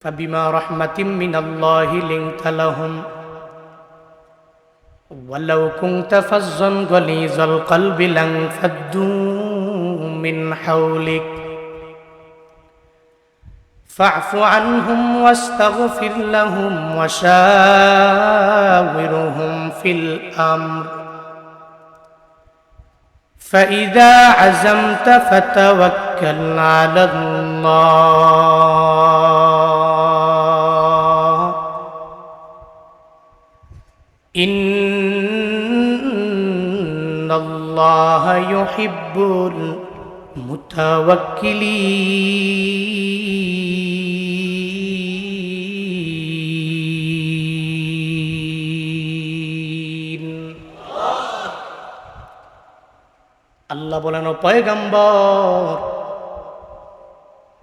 فبما رحمة من الله لنت لهم. ولو كنت فظا غليظ القلب لانفضوا من حولك. فاعف عنهم واستغفر لهم وشاورهم في الأمر. فإذا عزمت فتوكل على الله. إن الله يحب المتوكلين আল্লাহ বলেন ও পয়গম্বর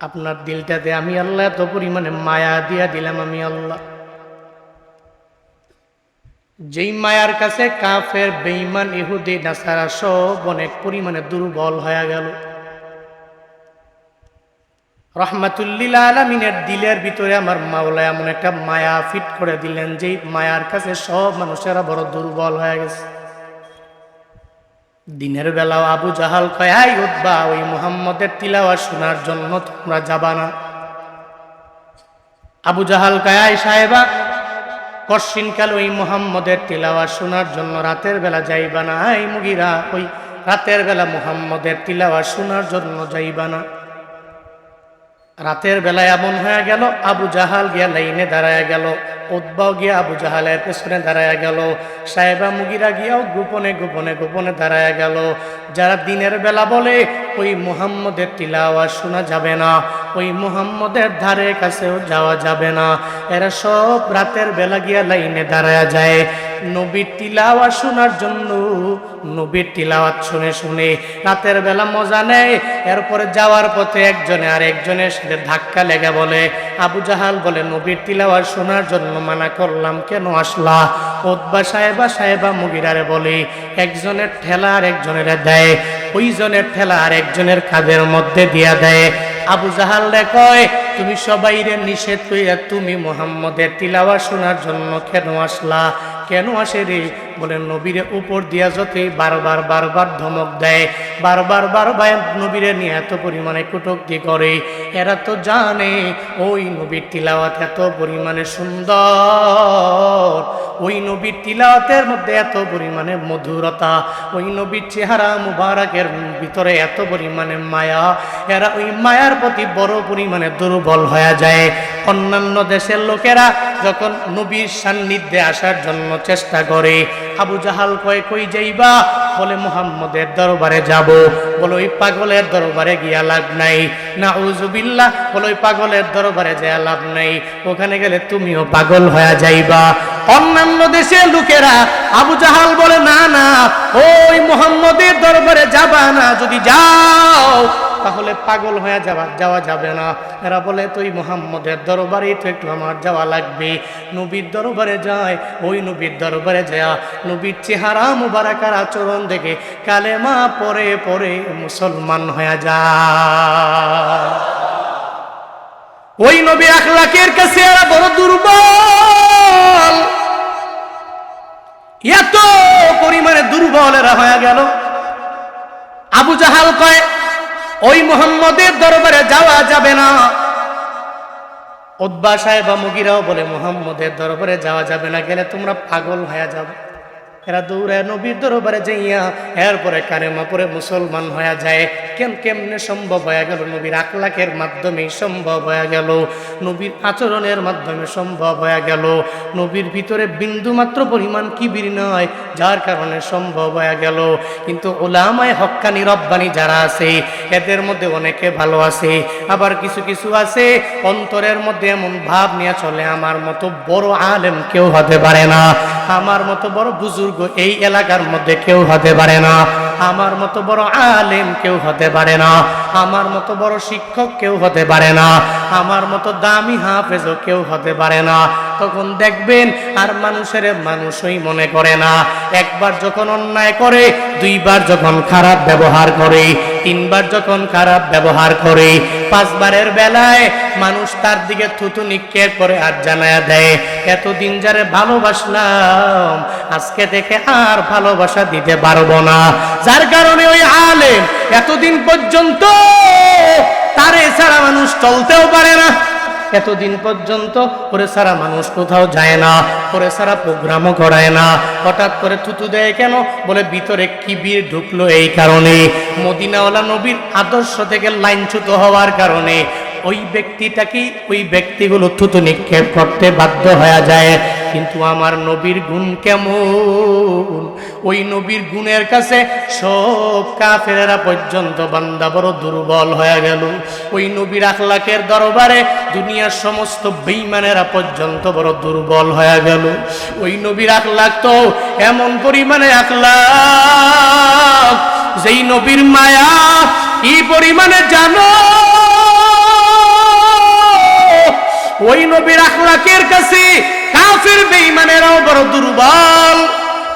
আপনার দিলটাতে আমি আল্লাহ এত পরিমাণে মায়া দিয়া দিলাম আমি আল্লাহ যেই মায়ার কাছে কাফের, বেঈমান, ইহুদি, নাসারা সব অনেক পরিমাণে দুর্বল হয়ে গেল। রহমাতুল্লিল আলমিনের দিলের ভিতরে আমার মাওলা এমন একটা মায়া ফিট করে দিলেন, যেই মায়ার কাছে সব মানুষেরা বড় দুর্বল হয়ে গেছে। দিনের বেলাও আবু জাহাল কয়, আই উদ্বা ওই মোহাম্মদের তিলাওয়া শোনার জন্য তোমরা যাবা না। আবু জাহাল কয় আই সাহেবা কশিনকাল ওই মোহাম্মদের তিলাওয়া শোনার জন্য রাতের বেলা যাইবানা আই মুগিরা, ওই রাতের বেলা মোহাম্মদের তিলাওয়া শোনার জন্য যাইবা না। রাতের বেলায় এমন হয়ে গেল, আবু জাহাল গিয়া লাইনে দাঁড়ায় গেল উদ্বাও গিয়া আবু জাহালের পেছনে দাঁড়ায় গেল, সাহেবা মুগিরা গিয়াও গোপনে গোপনে গোপনে দাঁড়ায় গেল। যারা দিনের বেলা বলে, ওই মুহাম্মদের তিলাওয়া শোনা যাবে না, ওই মুহাম্মদের ধারে কাছেও যাওয়া যাবে না। এরা সব রাতের বেলা গিয়া লাইনে দাঁড়ায় যায়। নবীর তিলাওয়া শোনার জন্য, নবীর তিলাওয়াত শুনে শুনে রাতের বেলা মজা নেয়। এরপরে যাওয়ার পথে একজনে আর একজনের সাথে ধাক্কা লেগে বলে, আবু জাহাল, বলে, নবীর তিলাওয়াত শোনার জন্য মানা করলাম, কেন আসলা? ওদবা সাহেবা সাহেবা মুগিরারে বলে, একজনের ঠেলা আর একজনের দেয় ওইজনের ঠেলা আর একজনের কাঁধের মধ্যে দিয়া দেয়। আবু জাহাল রে কয়, তুমি সবাই রে নিষেধ তুমি মোহাম্মদের তিলাওয়া শোনার জন্য কেন আসলা? কেন আসে রে? বলে, নবীরে উপর দিয়া যতে বারবার বারবার ধমক দেয়, বারবার বারবার নবীরে নিয়ে এত পরিমাণে কুটক্তি করে। এরা তো জানে, ওই নবীর তিলাওয়াত এত পরিমাণে সুন্দর। ওই নবীর তিলাওয়াতের মধ্যে এত পরিমাণে মধুরতা, ওই নবীর চেহারা মুবারকের ভিতরে এত পরিমাণে মায়া, এরা ওই মায়ার প্রতি বড় পরিমাণে দুর্বল হয়ে যায়। অন্যান্য দেশের লোকেরা যখন নবীর সান্নিধ্যে আসার জন্য চেষ্টা করে, আবু জাহাল কয়, কই যাইবা? বলে, মোহাম্মদের দরবারে যাব। বলে, ওই পাগলের দরবারে গিয়া লাভ নাই। না উজুবিল্লা বলে, ওই পাগলের দরবারে যাওয়া লাভ নাই। ওখানে গেলে তুমিও পাগল হয়ে যাইবা। অন্যান্য দেশের লোকেরা আবু জাহাল বলে, না না, ওই মোহাম্মদের দরবারে যাবা না, যদি যাও, তাহলে পাগল হয়ে যাওয়া যাওয়া যাবে না। এরা বলে, তুই মোহাম্মদের দরবারে তো একটু আমার যাওয়া লাগবে। নবীর দরবারে যায়, ওই নবীর দরবারে যায়। নবীর চেহারা মুবারাকার আচরণ দেখে কালেমা পরে পরে মুসলমান হয়ে যায়। ওই নবী আখলাকের কাছে এরা বড় দুর্বল। এত পরিমাণে দুর্বলেরা হয়ে গেল। আবু জাহাল কয়, ওই মোহাম্মদের দরবারে যাওয়া যাবে না। উদ্বাসায় বা মুগিরাও বলে, মোহাম্মদের দরবারে যাওয়া যাবে না, গেলে তোমরা পাগল হয়ে যাবে। এরা দৌড়ে নবীর দরবারে যাইয়া এরপরে কারেমা পরে মুসলমান হয়ে যায়। কেন কেমনে সম্ভব হয়ে গেল? নবীর আখলাকের মাধ্যমে সম্ভব হয়ে গেল। নবীর আচরণের মাধ্যমে সম্ভব হয়ে গেল। নবীর ভিতরে বিন্দু মাত্র পরিমাণ কিবির নয় যার কারণে সম্ভব হয়ে গেল। কিন্তু ওলামায় হক্কানি রব্বানি যারা আছে, এদের মধ্যে অনেকে ভালো আছে, আবার কিছু কিছু আছে, অন্তরের মধ্যে এমন ভাব নিয়ে চলে, আমার মতো বড় আলেম কেউ হতে পারে না। আমার মতো বড় বুজুর্গ এই এলাকার মধ্যে কেউ হতে পারে না। আমার মতো বড় আলেম কেউ হতে পারে না। আমার মতো বড় শিক্ষক কেউ হতে পারে না। আমার মতো দামি হাফেজও কেউ হতে পারে না। তখন দেখবেন আর মানুষের মানুষই মনে করে না। একবার যখন অন্যায় করে, দুইবার যখন খারাপ ব্যবহার করে তিনবার যখন খারাপ ব্যবহার করে, পাঁচবারের বেলায় মানুষ তার দিকে থুতু নিক্ষেপ করে আর জানায়া দেয়, এতদিন যারে ভালোবাসলাম, আজকে থেকে আর ভালোবাসা দিতে পারব না। যার কারণে ওই আলেম এতদিন পর্যন্ত তার এছাড়া মানুষ চলতেও পারে না। এতদিন পর্যন্ত ওরে সারা মানুষ কোথাও যায় না ওরে সারা প্রোগ্রামও করায় না। হঠাৎ করে থুতু দেয় কেন? বলে, ভিতরে কিবির ঢুকলো এই কারণে। মদিনাওয়ালা নবীর আদর্শ থেকে লাইনচ্যুত হওয়ার কারণে। ওই ব্যক্তিটাকেই ওই ব্যক্তিগুলো থুতু নিক্ষেপ করতে বাধ্য হয়ে যায়। কিন্তু আমার নবীর গুণ কেমন? ওই নবীর গুণের কাছে সব কাফেরেরা পর্যন্ত বান্দা বড় দুর্বল হয়ে গেল। ওই নবীর আখলাকের দরবারে দুনিয়ার সমস্ত বেইমানেরা পর্যন্ত বড় দুর্বল হয়ে গেল। ওই নবীর আখলাক তো এমন পরিমাণে আখলাক, যেই নবীর মায়া কি পরিমাণে জানো ওই নবীর আখলাকের কাছে কাফের বেঈমানেরাও বড় দুর্বল।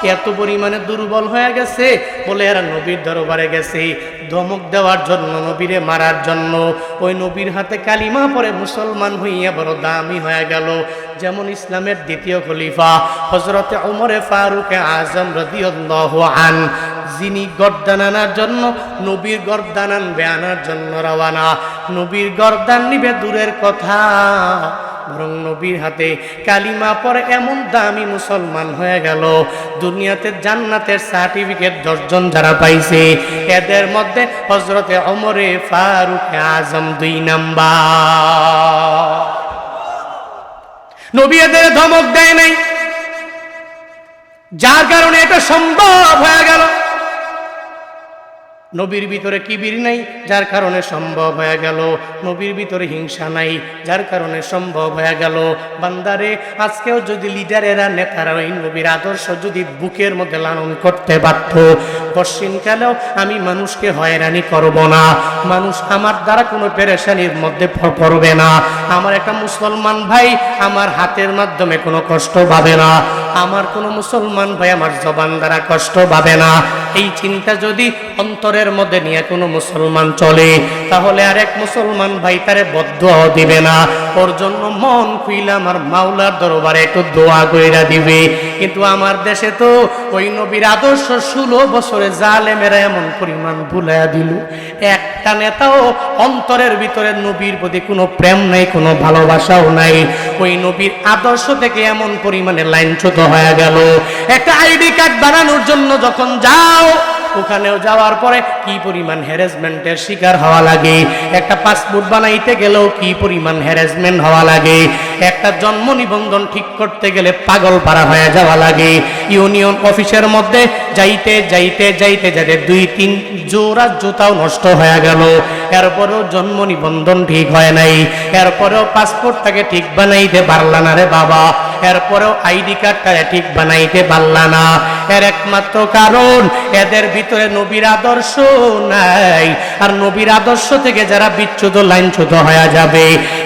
এত পরিমাণে দুর্বল হয়ে গেছে? বলে এরা নবীর দরবারে গেছে। ধমক দেওয়ার জন্য, নবীরে মারার জন্য। ওই নবীর হাতে কালিমা পরে মুসলমান হইয়া বড় দামি হয়ে গেল। যেমন ইসলামের দ্বিতীয় খলিফা হজরতে ওমরে ফারুক আজম রদিয়াল্লাহু আন, যিনি গর্দান আনার জন্য, নবীর গর্দান আনবে আনার জন্য রওয়ানা নবীর গর্দান নিবে দূরের কথা। বরং নবীর হাতে কালিমা পরে এমন দামি মুসলমান হয়ে গেল। দুনিয়াতে জান্নাতের সার্টিফিকেট দশজন যারা পাইছে, এদের মধ্যে হজরতে অমরে ফারুক আজম দুই নাম্বার। নবী এদের ধমক দেয় নাই। যার কারণে এটা সম্ভব হয়ে গেল। নবীর ভিতরে কিবির নাই, যার কারণে সম্ভব হয়ে গেল। নবীর ভিতরে হিংসা নাই, যার কারণে সম্ভব হয়ে গেল। বান্দারে, আজকেও যদি লিডারেরা নেতারা ওই নবীর আদর্শ যদি বুকের মধ্যে লালন করতে পারত পশ্চিমকালেও আমি মানুষকে হয়রানি করব না। মানুষ আমার দ্বারা কোনো পেরেশানির মধ্যে পড়বে না। আমার একটা মুসলমান ভাই, আমার হাতের মাধ্যমে কোনো কষ্ট পাবে না। আমার কোনো মুসলমান ভাই আমার জবান দ্বারা কষ্ট পাবে না। এই চিন্তা যদি অন্তরের মধ্যে নিয়ে কোনো মুসলমান চলে, তাহলে আর এক মুসলমান ভাই তারে বদ্ধ দিবে না। ওর জন্য মন খুইলে আমার মাওলার দরবারে একটু দোয়া কইরা দিবে। কিন্তু আমার দেশে তো ওই নবীর আদর্শ ষোলো বছরে জালেমেরা এমন পরিমাণ ভুলাইয়া দিল। একটা নেতাও অন্তরের ভিতরে নবীর প্রতি কোনো প্রেম নাই, কোনো ভালোবাসাও নাই। ওই নবীর আদর্শ থেকে এমন পরিমাণে লাইনচ্যুত হয়ে গেল। একটা আইডি কার্ড বানানোর জন্য যখন যাও ওখানেও যাওয়ার পরে কি পরিমাণ হ্যারাসমেন্টের শিকার হওয়া লাগে? একটা পাসপোর্ট বানাইতে গেলেও কি পরিমাণ হ্যারাসমেন্ট হওয়া লাগে? একটা জন্ম নিবন্ধন ঠিক করতে গেলে পাগল পাড়া হয়ে যাওয়া লাগে। ইউনিয়ন অফিসের মধ্যে যাইতে যাইতে যাইতে যাইতে দুই, তিন জোড়া জুতাও নষ্ট হয়ে গেল। এরপরেও জন্ম নিবন্ধন ঠিক হয় নাই। এরপরেও পাসপোর্টটাকে ঠিক বানাইতে পারলা না রে বাবা। এরপরেও আইডি কার্ডটা ঠিক বানাইতে পারলা না। এর একমাত্র কারণ, এদের ভিতরে নবীর আদর্শ নাই। আর নবীর আদর্শ থেকে যারা বিচ্যুত লাইনচ্যুত হয়ে যাবে,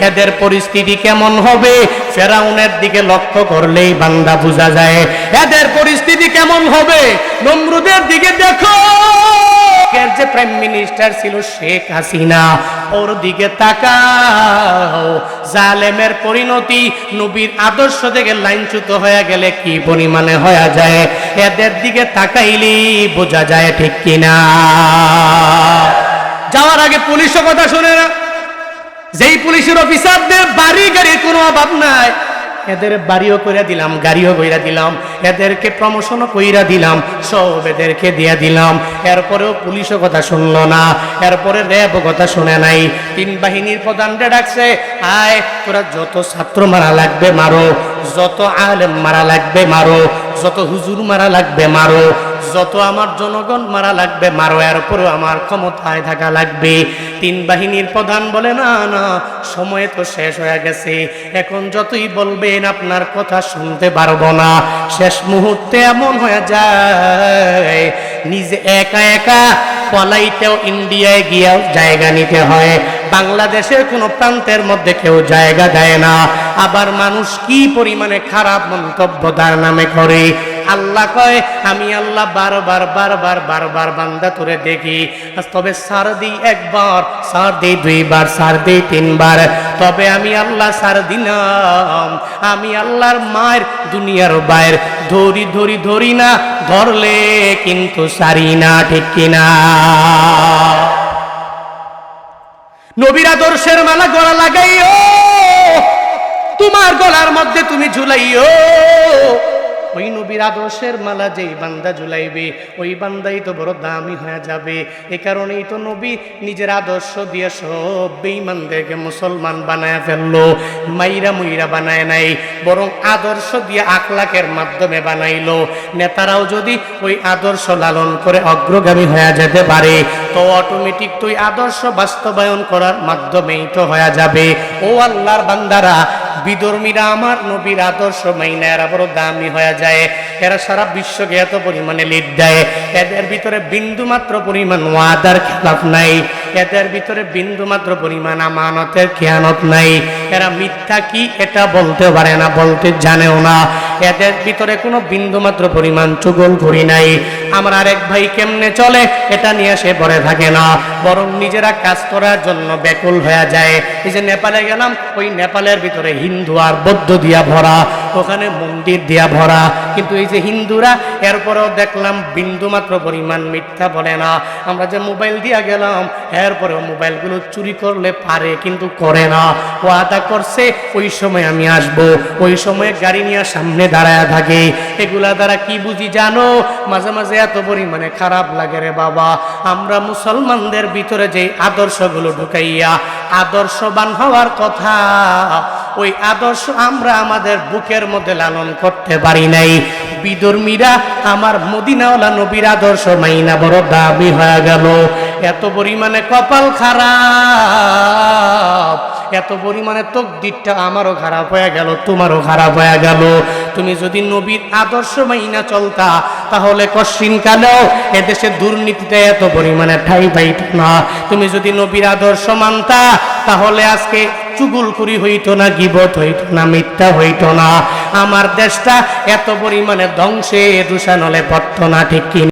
এদের পরিস্থিতি কেমন হবে? ফেরাউনের দিকে লক্ষ্য করলেই বান্দা বোঝা যায়, এদের পরিস্থিতি কেমন হবে? নমরুদের দিকে দেখো। আগের যে প্রাইম মিনিস্টার ছিল শেখ হাসিনা, ওর দিকে তাকাও। জালেমের পরিণতি নবীর আদর্শ থেকে লাইনচ্যুত হয়ে গেলে কি পরিমাণে হয়ে যায়? এদের দিকে তাকাইলি বোঝা যায় ঠিক কিনা। যাওয়ার আগে পুলিশও কথা শুনে না। যেই পুলিশের অফিসারদের বাড়ি গাড়ির কোনো অভাব নাই। এদের বাড়িও কইরা দিলাম, গাড়িও কইরা দিলাম, এদেরকে প্রমোশনও কইরা দিলাম, সব এদেরকে দিয়া দিলাম। এরপরেও পুলিশও কথা শুনল না, এরপরে র্যাবও কথা শুনে নাই। তিন বাহিনীর প্রধানরা ডাকছে, আয়, তোরা যত ছাত্র মারা লাগবে মারো, যত আলেম মারা লাগবে মারো, যত হুজুর মারা লাগবে মারো যত আমার জনগণ মারা লাগবে মারো এরপরেও আমার ক্ষমতায় থাকা লাগবে। তিন বাহিনীর প্রধান বলে, না না, সময় তো শেষ হয়ে গেছে। এখন যতই বলবেন, আপনার কথা শুনতে পারব না। শেষ মুহূর্তে এমন হয়ে যায়, নিজে একা একা পলাইতেও ইন্ডিয়ায় গিয়েও জায়গা নিতে হয়। বাংলাদেশের কোনো প্রান্তের মধ্যে কেউ জায়গা দেয় না। আবার মানুষ কি পরিমাণে খারাপ মন্তব্য তার নামে করে? আল্লাহ কয়, আমি আল্লাহ বারবার বারবার বারবার বান্দা তোরে দেখি। তবে সার দিই একবার, সার দিই দুইবার, সার দিই তিনবার। তবে আমি আল্লাহ সার দিলাম। আমি আল্লাহর মায়ের দুনিয়ার বাইর। ধরি ধরি ধরি না, ধরলে কিন্তু সারি না, ঠিক কিনা? নবীর আদর্শের মালা গলা লাগাইও। তোমার গলার মধ্যে তুমি ঝুলাইও। ওই নবীর আদর্শের মালা যেই বান্দা ঝুলাইবে, ওই বান্দাই তো বড় দামি হয়ে যাবে। এ কারণেই তো নবী নিজের আদর্শ দিয়ে সব বেঈমানদেরকে মুসলমান বানায় ফেলল, মাইরা মুইরা বানায় নাই, বরং আদর্শ দিয়ে আখলাকের মাধ্যমে বানাইলো। নেতারাও যদি ওই আদর্শ লালন করে অগ্রগামী হয়ে যেতে পারে, তো অটোমেটিক তুই আদর্শ বাস্তবায়ন করার মাধ্যমেই তো হয়ে যাবে। ও আল্লাহর বান্দারা বিধর্মীরা আমার নবীর আদর্শ মাইনা এরা বড় দামি হয়ে যায়। এরা সারা বিশ্বকে এত পরিমাণে লিড দেয়। এদের ভিতরে বিন্দু মাত্র পরিমাণ ওয়াদার খেলাফ নাই। এদের ভিতরে বিন্দু মাত্র পরিমাণ আমানতের খেয়ানত নাই। এরা মিথ্যা কি এটা বলতে পারে না, বলতে জানেও না। এদের ভিতরে কোনো বিন্দু মাত্র পরিমাণ চুগল করি নাই। আমার আরেক ভাই কেমনে চলে, এটা নিয়ে সে পরে থাকে না। বরং নিজেরা কাজ করার জন্য ব্যাকুল হয়ে যায়। এই যে নেপালে গেলাম, ওই নেপালের ভিতরে হিন্দু আর বৌদ্ধ দিয়া ভরা, ওখানে মন্দির দিয়া ভরা। কিন্তু এই যে হিন্দুরা, এরপরেও দেখলাম বিন্দু মাত্র পরিমাণ মিথ্যা বলে না। আমরা যে মোবাইল দিয়া গেলাম, এরপরেও মোবাইলগুলো চুরি করলে পারে কিন্তু করে না। ও আদা করছে, ওই সময় আমি আসব, ওই সময় গাড়ি নিয়ে সামনে দাঁড়ায় থাকে। এগুলা দ্বারা কি বুঝি জানো? মাঝে মাঝে এত পরিমাণে খারাপ লাগে রে বাবা। আমরা মুসলমানদের ভিতরে যে আদর্শগুলো ঢুকাইয়া আদর্শবান হওয়ার কথা, ওই আদর্শ আমরা আমাদের বুকের মধ্যে লালন করতে পারি নাই। বিধর্মীরা আমার মদিনাওয়ালা নবীর আদর্শ মাইনা বড় দাবি হয়ে গেল। এত পরিমাণে কপাল খারাপ। এত পরিমাণে তকদিরটা আমারও খারাপ হয়ে গেল, তোমারও খারাপ হয়ে গেল। তুমি যদি নবীর আদর্শ মাইনা চলতা, তাহলে কশিন কালেও এদেশে দুর্নীতিতে এত পরিমাণে ঠাই পাইত না। তুমি যদি নবীর আদর্শ মানতা, তাহলে আজকে চুগুলখুরি হইতো না, গিবত হইতো না, মিথ্যা হইতো না। আমার দেশটা এত পরিমাণে ধ্বংসে, দূষণ হলে পড়তো না, ঠিক